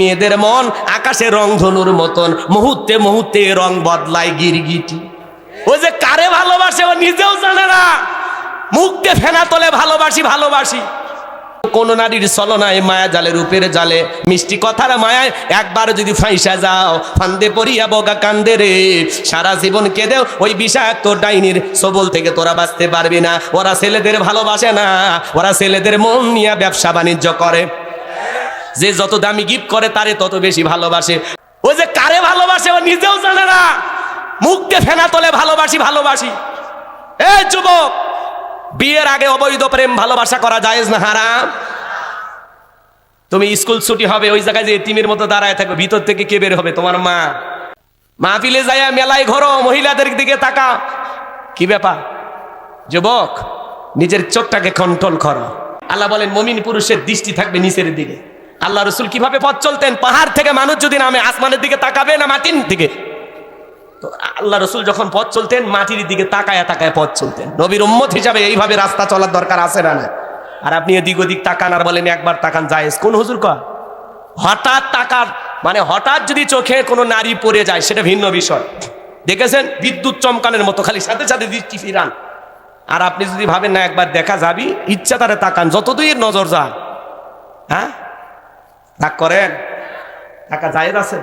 মেয়েদের মন আকাশে রং ধনুর মতন, মুহূর্তে মুহূর্তে রং বদলায় গিরগিটি। ও যে কারে ভালোবাসে ও নিজেও জানে না। মুখ ফেনা তোলে, ভালোবাসি ভালোবাসি। কোন নারীর চলনায় মায়া জালে, রূপের জালে, মিষ্টি কথার মায়ায় একবার যদি ফাইসা যাও, ফান্দে পড়িয়া বগা কান্দে রে। সারা জীবন কেঁদেও ওই বিষাক্ত ডাইনির সবল থেকে তোরা বাঁচতে পারবি না। ওরা ছেলেদের ভালোবাসে না, ওরা ছেলেদের মন নিয়ে ব্যবসা বাণিজ্য করে। যে যত দামি গিফট করে, তারে তত বেশি ভালোবাসে। ও যে কারে ভালোবাসে, ও নিজেও জানে না। মুখ দিয়ে ফেনা তোলে, ভালোবাসি ভালোবাসি। এ যুবক, বিয়ের আগে অবৈধ প্রেম ভালোবাসা করা জায়েজ না, হারাম? তুমি স্কুল ছুটি হবে, ওই জায়গায় যে টিমের মতো দাঁড়ায় থাকবে, ভিতর থেকে কে বের হবে? তোমার মা। মা মাহফিলে যাইয়া মেলায় ঘরো, মহিলাদের দিকে তাকা কি ব্যাপার? যুবক, নিজের চোখটাকে কন্ট্রোল করো। আল্লাহ বলেন, মমিন পুরুষের দৃষ্টি থাকবে নিচের দিকে। আল্লাহ রসুল কীভাবে পথ চলতেন? পাহাড় থেকে মানুষ যদি নামে, আসমানের দিকে তাকাবে না মাটির দিকে? তো আল্লাহ রসুল যখন পথ চলতেন, মাটির দিকে তাকায় তাকায় পথ চলতেন। নবীর উম্মত হিসাবে এইভাবে রাস্তা চলার দরকার আছে না না আর আপনি এদিক ওদিক তাকান আর বলেন, একবার তাকান, জায়েজ। কোন হুজুর কয়? হঠাৎ তাকার মানে হঠাৎ যদি চোখে কোনো নারী পড়ে যায়, সেটা ভিন্ন বিষয়। দেখেছেন? বিদ্যুৎ চমকানের মতো, খালি সাথে সাথে দৃষ্টি ফিরান। আর আপনি যদি ভাবেন, না, একবার দেখা যাবি। ইচ্ছা তারা তাকান, যতদূর নজর যান হ্যাঁ? রাগ করেন? টাকা জায়েজ আছে?